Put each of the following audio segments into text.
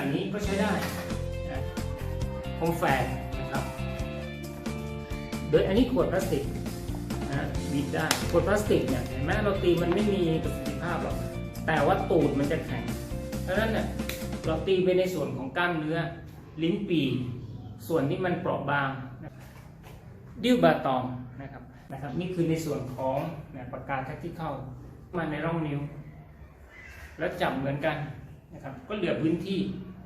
ณะนี้ก็ใช้ได้นะโฮมแฟนนะครับ โดยอันนี้ขวดพลาสติกนะบีบได้ขวดพลาสติกเนี่ยเห็นไหมเราตีมันไม่มีประสิทธิภาพหรอกแต่ว่าตูดมันจะแข็งเพราะฉะนั้นเนี่ยเราตีไปในส่วนของกล้ามเนื้อ ลิ้นปีส่วนที่มันเปราะบางนะดิ้วบาตองนะครับนะครับนี่คือในส่วนของนะปากกาแท็กที่เข้ามาในร่องนิ้ว แล้วจับเหมือนกันนะครับก็เหลือพื้นที่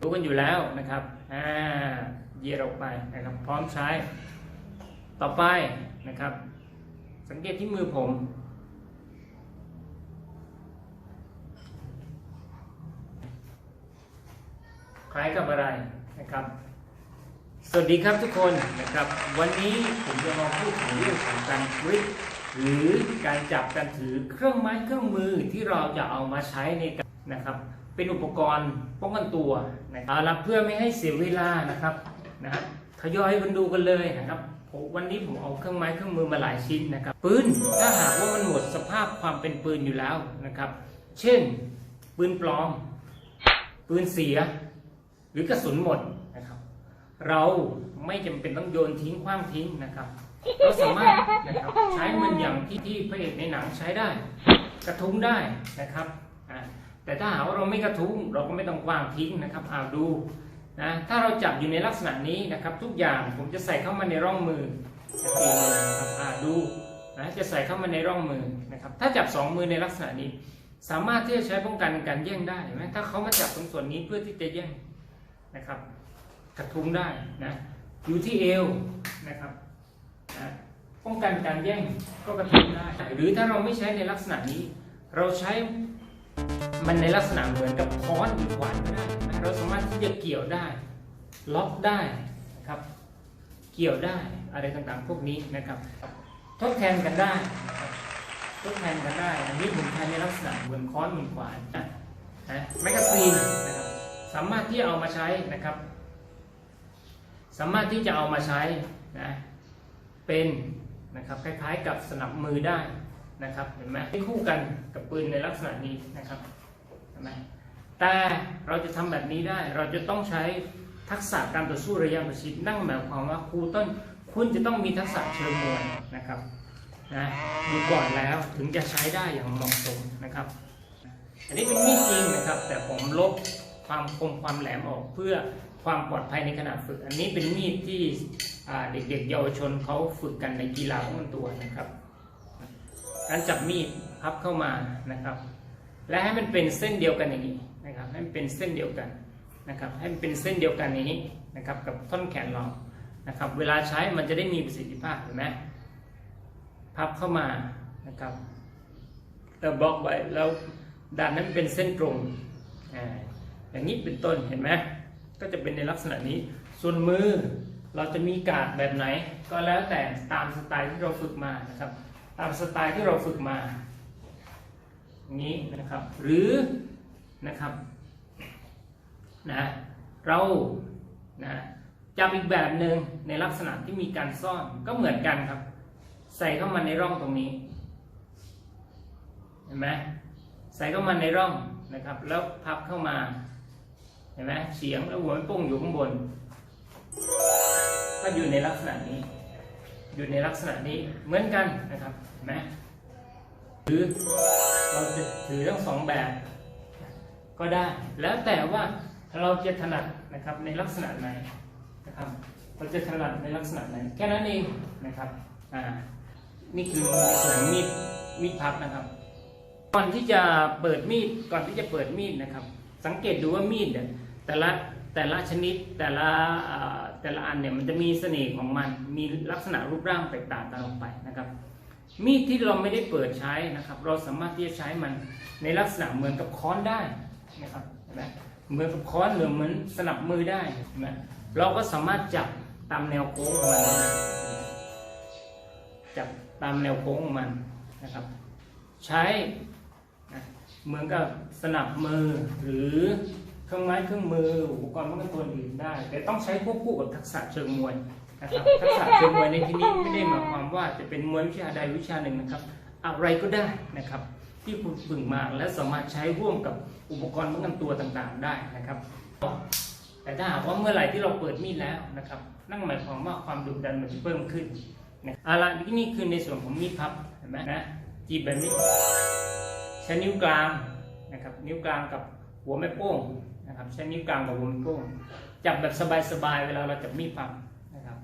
รู้กันอยู่แล้วนะครับอ่าเยียรออกไปนะครับ พร้อมใช้ ต่อไปนะครับ สังเกตที่มือผม คล้ายกับอะไรนะครับ สวัสดีครับทุกคนนะครับ วันนี้ผมจะมาพูดถึงเรื่องของการกริปหรือการจับการถือเครื่องไม้เครื่องมือที่เราจะเอามาใช้ในการนะครับ เป็นอุปกรณ์ป้องกันตัวนะครับเพื่อไม่ให้เสียเวลานะครับนะฮะทยอยกันดูกันเลยนะครับวันนี้ผมเอาเครื่องไม้เครื่องมือมาหลายชิ้นนะครับปืนถ้าหากว่ามันหมดสภาพความเป็นปืนอยู่แล้วนะครับ เช่น ปืนปลอม ปืนเสีย หรือกระสุนหมดนะครับ เราไม่จำเป็นต้องโยนทิ้งคว้างทิ้งนะครับ เราสามารถนะครับใช้มันอย่างที่ที่พระเอกในหนังใช้ได้ กระทุ้งได้นะครับ แต่ถ้าหากว่าเราไม่กระทุ้งเราก็ไม่ต้องวางทิ้งนะครับเอาดูนะถ้าเราจับอยู่ในลักษณะนี้นะครับ ทุกอย่างผมจะใส่เข้ามาในร่องมือเองเลยนะครับอ่าดูนะจะใส่เข้ามาในร่องมือนะครับ ถ้าจับสองมือในลักษณะนี้ สามารถที่จะใช้ป้องกันการแย่งได้ไหมถ้าเขามาจับตรงส่วนนี้เพื่อที่จะแย่งนะครับกระทุ้งได้นะอยู่ที่เอวนะครับนะป้องกันการแย่งก็กระทุ้งได้ หรือถ้าเราไม่ใช้ในลักษณะนี้ เราใช้ มันในลักษณะเหมือนกับค้อนหรือขวานก็ได้นะเราสามารถที่จะเกี่ยวได้ ล็อกได้นะครับ เกี่ยวได้อะไรต่างๆ พวกนี้นะครับ ทดแทนกันได้ทดแทนกันได้อันนี้ผมใช้ในลักษณะเหมือนค้อนเหมือนขวานนะแมกกาซีนนะครับสามารถที่จะเอามาใช้นะครับ สามารถที่จะเอามาใช้นะเป็นนะครับคล้ายๆกับสนับมือได้นะครับเห็นไหมให้คู่กันกับปืนในลักษณะนี้นะครับ นไหมแต่เราจะทำแบบนี้ได้เราจะต้องใช้ทักษะการต่อสู้ระยะประชิดนั่งหมายความว่าครูต้นคุณจะต้องมีทักษะเชิงมวยนะครับนะดูก่อนแล้วถึงจะใช้ได้อย่างเหมาะสมนะครับ อันนี้เป็นมีดจริงนะครับ แต่ผมลบความคมความแหลมออกเพื่อความปลอดภัยในขณะฝึก อันนี้เป็นมีดที่เด็กๆเยาวชนเขาฝึกกันในกีฬาป้องกันตัวนะครับการจับมีดพับเข้ามานะครับ และให้มันเป็นเส้นเดียวกันอย่างนี้นะครับให้มันเป็นเส้นเดียวกันนะครับให้มันเป็นเส้นเดียวกันอย่างนี้นะครับกับท่อนแขนเรานะครับเวลาใช้มันจะได้มีประสิทธิภาพเห็นไหมพับเข้ามานะครับแล้วบล็อกไว้แล้วด้านนั้นเป็นเส้นตรงอ่าอย่างนี้เป็นต้นเห็นไหมก็จะเป็นในลักษณะนี้ ส่วนมือเราจะมีการดแบบไหน ก็แล้วแต่ตามสไตล์ที่เราฝึกมานะครับ ตามสไตล์ที่เราฝึกมา นี้นะครับ หรือนะครับนะเรานะจำอีกแบบหนึ่งในลักษณะที่มีการซ่อนก็เหมือนกันครับ ใส่เข้ามาในร่องตรงนี้เห็นไหมใส่เข้ามาในร่องนะครับ แล้วพับเข้ามาเห็นไหมเสียงแล้วหัวมันโป้งอยู่ข้างบน ก็อยู่ในลักษณะนี้ อยู่ในลักษณะนี้เหมือนกันนะครับเห็นไหม หรือเราจะถือทั้งสองแบบก็ได้ แล้วแต่ว่าเราจะถนัดนะครับในลักษณะไหนนะครับเราจะถนัดในลักษณะไหนแค่นั้นเองนะครับอ่านี่คือส่วนของมีดมีดพับนะครับ ก่อนที่จะเปิดมีดก่อนที่จะเปิดมีดนะครับ สังเกตดูว่ามีดเนี่ยแต่ละแต่ละชนิดแต่ละแต่ละอันเนี่ยมันจะมีเสน่ห์ของมัน มีลักษณะรูปร่างแตกต่างกันออกไปนะครับ มีดที่เราไม่ได้เปิดใช้นะครับ เราสามารถที่จะใช้มันในลักษณะเหมือนกับค้อนได้นะครับเห็นไหมเหมือนกับค้อนหรือเหมือนสนับมือได้เห็นไหมเราก็สามารถจับตามแนวโค้งของมันจับตามแนวโค้งของมันนะครับ ใช้เหมือนกับสนับมือหรือ เครื่องไม้เครื่องมืออุปกรณ์ป้องกันตัวอื่นได้ แต่ต้องใช้ควบคู่กับทักษะเชิงมวยนะครับทักษะเชิงมวยในที่นี้ไม่ได้หมายความว่าจะเป็นมวยวิชาใดวิชาหนึ่งนะครับ อะไรก็ได้นะครับ ที่คุณฝึกมาและสามารถใช้ร่วมกับอุปกรณ์ป้องกันตัวต่างๆ ได้นะครับ แต่ถ้าหากว่าเมื่อไหร่ที่เราเปิดมีดแล้วนะครับ นั่นหมายความว่าความดุดันมันจะเพิ่มขึ้นนะเอาละนี่คือในส่วนของมีดพับเห็นไหมนะจีบแบบนี้ใช้นิ้วกลางนะครับ นิ้วกลางกับหัวแม่โป้ง นะครับใช้นิ้วกลางกับวแม่โป้งจับแบบสบายๆเวลาเราจับมีดพับนะครับ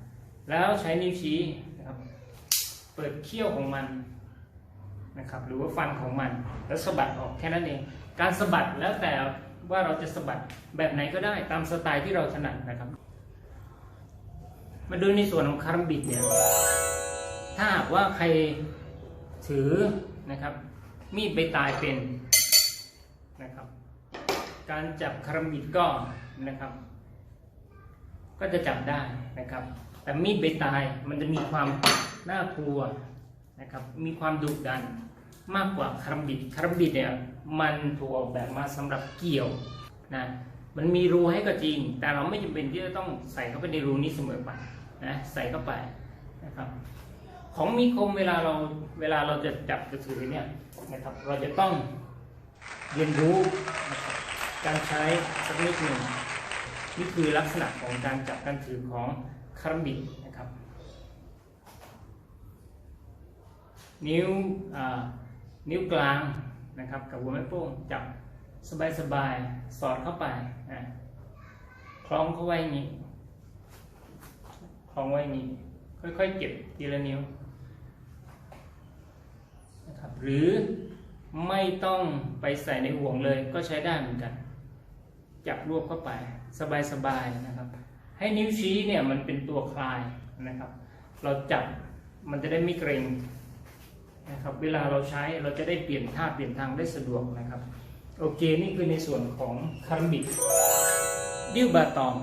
แล้วใช้นิ้วชี้นะครับ เปิดเขี้ยวของมันนะครับ หรือว่าฟันของมัน แล้วสะบัดออกแค่นั้นเอง การสะบัดแล้วแต่ว่าเราจะสะบัดแบบไหนก็ได้ตามสไตล์ที่เราถนัดนะครับ มาดูในส่วนของคารมบิดเนี่ยถ้าหากว่าใครถือนะครับ มีดใบตายเป็น การจับคารมิดก็นะครับ ก็จะจับได้นะครับ แต่มีดใบตายมันจะมีความน่ากลัวนะครับ มีความดุดันมากกว่าคารมิดคารมิดเนี่ยมันถูกออกแบบมาสำหรับเกี่ยวนะมันมีรูให้ก็จริง แต่เราไม่จำเป็นที่จะต้องใส่เข้าไปในรูนี้เสมอไปนะใส่เข้าไปนะครับ ของมีคมเวลาเราเวลาเราจะจับกระสือเนี่ยนะครับ เราจะต้องเรียนรู้นะครับ การใช้สักนิดหนึ่งนี่คือลักษณะของการจับการถือของคาราบิดนะครับ นิ้วนิ้วกลางนะครับ กับหัวแม่โป้งจับสบายๆสอดเข้าไปอะคล้องเข้าไว้อย่างนี้คล้องไว้อย่างนี้ ค่อยๆเก็บทีละนิ้วนะครับหรือไม่ต้องไปใส่ในห่วงเลยก็ใช้ได้เหมือนกัน จับรวบเข้าไปสบายๆนะครับ ให้นิ้วชี้เนี่ยมันเป็นตัวคลายนะครับ เราจับมันจะได้ไม่เกรงนะครับเวลาเราใช้เราจะได้เปลี่ยนท่าเปลี่ยนทางได้สะดวกนะครับ โอเค นี่คือในส่วนของคาร์บิดดิ้วบาตอง